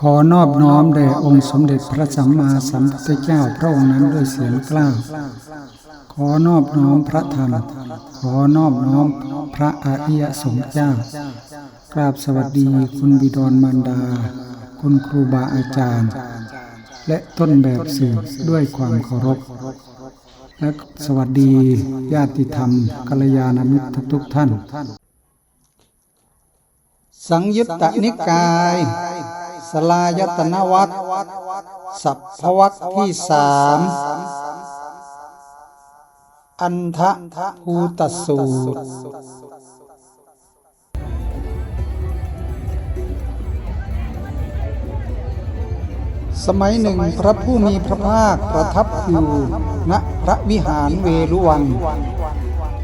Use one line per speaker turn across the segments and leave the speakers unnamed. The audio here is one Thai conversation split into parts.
ขอนอบน้อมแด่องค์สมเด็จพระสัมมาสัมพุทธเจ้าพระองค์นั้นด้วยเสียงกล้า ขอนอบน้อมพระธรรม ขอนอบน้อมพระอริยสงฆ์เจ้า กราบสวัสดีคุณบิดรมารดา คุณครูบาอาจารย์ และต้นแบบสื่อด้วยความเคารพ และสวัสดีญาติธรรมกัลยาณมิตรทุกท่าน
สังยุตตนิกาย สลายตนวัตสัพพวัตที่สามอันทะภูตสูตร สมัยหนึ่งพระผู้มีพระภาคประทับอยู่ณพระวิหารเวรุวัน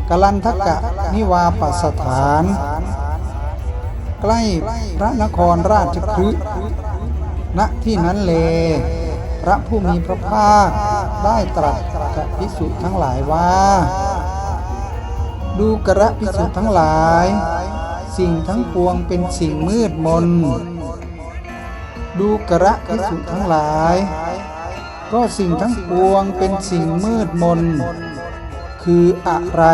กลันทกะนิวาปสถาน ใกล้พระนครราชคฤห์ ณที่นั้นเล พระผู้มีพระภาคได้ตรัสกับภิกษุทั้งหลายว่า ดูกระภิกษุทั้งหลาย สิ่งทั้งปวงเป็นสิ่งมืดมน ดูกระภิกษุทั้งหลาย ก็สิ่งทั้งปวงเป็นสิ่งมืดมน คืออะไร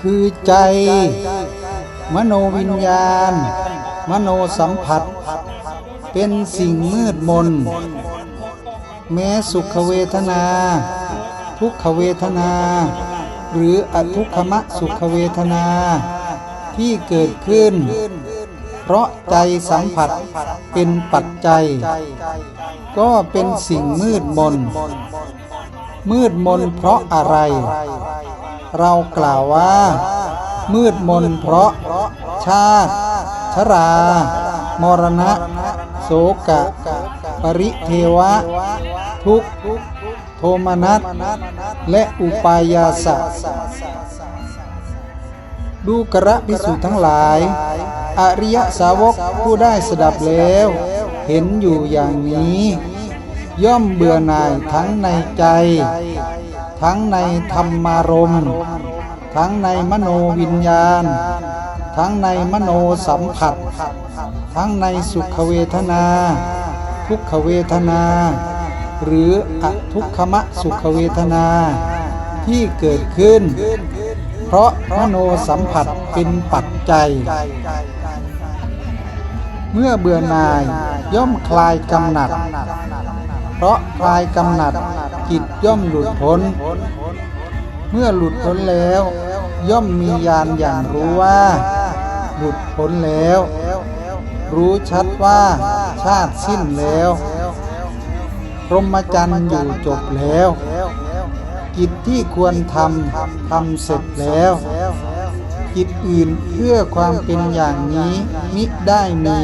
คือใจ มโนวิญญาณ มโนสัมผัส เป็นสิ่งมืดมน แม้สุขเวทนา ทุกขเวทนา หรืออทุกขมะสุขเวทนา ที่เกิดขึ้น เพราะใจสัมผัสเป็นปัจจัย ก็เป็นสิ่งมืดมน มืดมนเพราะอะไร เรากล่าวว่า มืดมนเพราะชาติ ชรา มรณะ โสกะ ปริเทวะ ทุกขโทมนัสและอุปายาสะดูกระพิสุทั้งหลาย อริยสาวกผู้ได้สดับแล้ว เห็นอยู่อย่างนี้ ย่อมเบื่อหน่ายทั้งในใจ ทั้งในธรรมารมณ์ทั้งในมโนวิญญาณ ทั้งในมโนสัมผัส ทั้งในสุขเวทนา ทุกขเวทนา หรืออทุกขมะสุขเวทนา ที่เกิดขึ้น เพราะมโนสัมผัสเป็นปัจจัย เมื่อเบื่อหน่ายย่อมคลายกำหนัด เพราะคลายกำหนัดจิตย่อมหลุดพ้น เมื่อหลุดพ้นแล้วย่อมมีญาณอย่างรู้ว่า หลุดพ้นแล้ว รู้ชัดว่าชาติสิ้นแล้วพรหมจรรย์อยู่จบแล้ว กิจที่ควรทำทำเสร็จแล้ว กิจอื่นเพื่อความเป็นอย่างนี้มิได้มี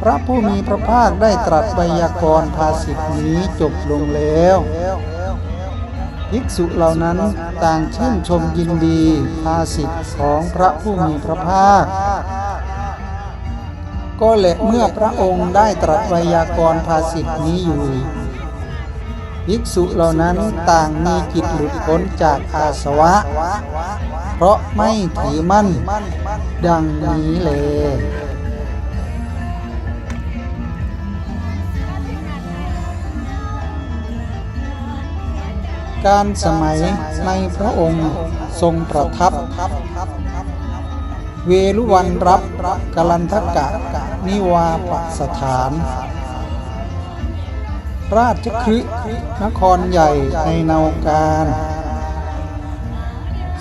พระผู้มีพระภาคได้ตรัสไวยากรณ์ภาษิตนี้จบลงแล้ว ภิกษุเหล่านั้นต่างชื่นชมยินดีภาษิตของพระผู้มีพระภาค ก็แหละเมื่อพระองค์ได้ตรัสไวยากรณ์ภาษิตนี้อยู่ภิกษุเหล่านั้นต่างมีจิตหลุดพ้นจากอาสวะ เพราะไม่ถือมั่น ดังนี้เลย การสมัยในพระองค์ทรงประทับ เวลุวันรับกลันทกะนิวาปสถาน ราชคฤห์นครใหญ่ในนาวการ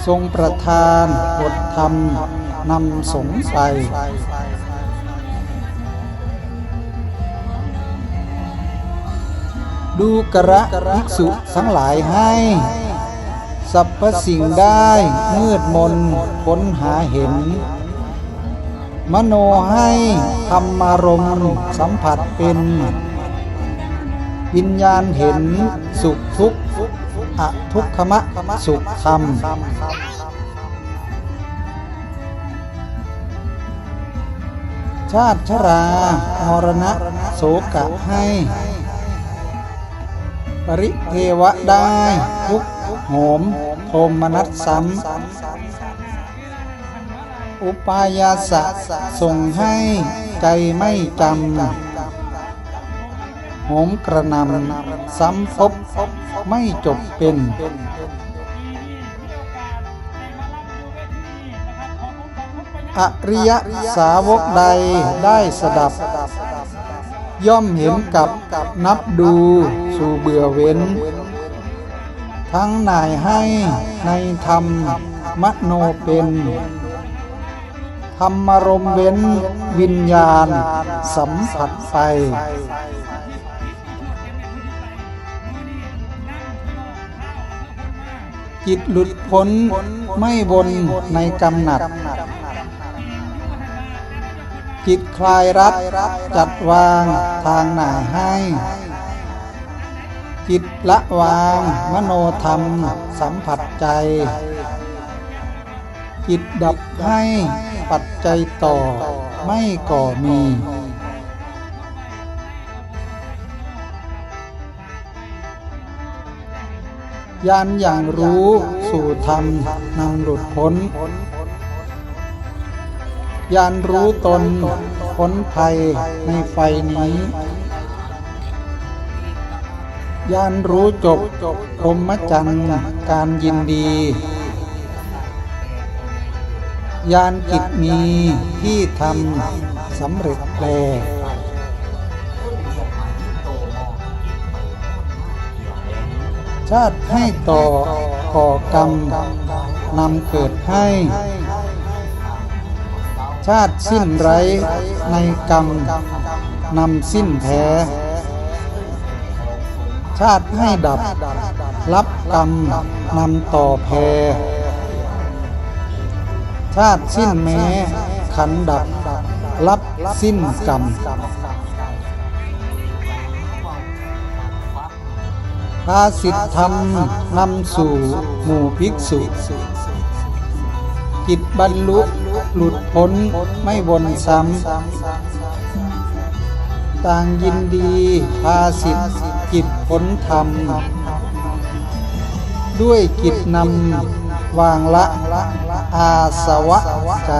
ทรงประทานบทธรรมนำสงไป ดูกระภิกษุทั้งหลายให้สรรพสิ่งได้มืดมนค้นหาเห็น มโนให้ธรรมารมณ์สัมผัสเป็นวิญญาณเห็นสุขทุกข์อทุกขมะสุขธรรมชาติชรามรณะโสกะให้ ปริเทวะได้ ทุกโหมโทมนัสซ้ำอุปายาสะส่งให้ใจไม่จำโหมกระนำซ้ำพบไม่จบเป็นอริยสาวกใดได้สดับ ย่อมเห็นกับนับดูสู่เบื่อเว้น ทั้งนายให้ในธรรมมโนเป็นธรรมารมเว้นวิญญาณสัมผัสไปจิตหลุดพ้นไม่วนในกำหนัด จิตคลายรัดจัดวางทางหน่าให้ จิตละวางมโนธรรมสัมผัสใจ จิตดับให้ปัจจัยต่อไม่ก่อมียานอย่างรู้สู่ธรรมนำหลุดพ้น ยานรู้ตนพ้นภัยในไฟนี้ ยานรู้จบพรหมจรรย์การยินดี ยานกิจมีที่ทำสำเร็จแลชาติให้ต่อก่อกรรมนำเกิดให้ ชาติสิ้นไรในกรรมนำสิ้นแท้ ชาติให้ดับ รับกรรมนำต่อแพชาติสิ้นแม้ขันดับ รับสิ้นกรรมภาสิทธธรรมนำสู่หมู่ภิกษุจิตบรรลุ หลุดพ้นไม่วนซ้ำ ต่างยินดีพาสิทธิกิจพ้นธรรม ด้วยกิจนำวางละอาสวะใจ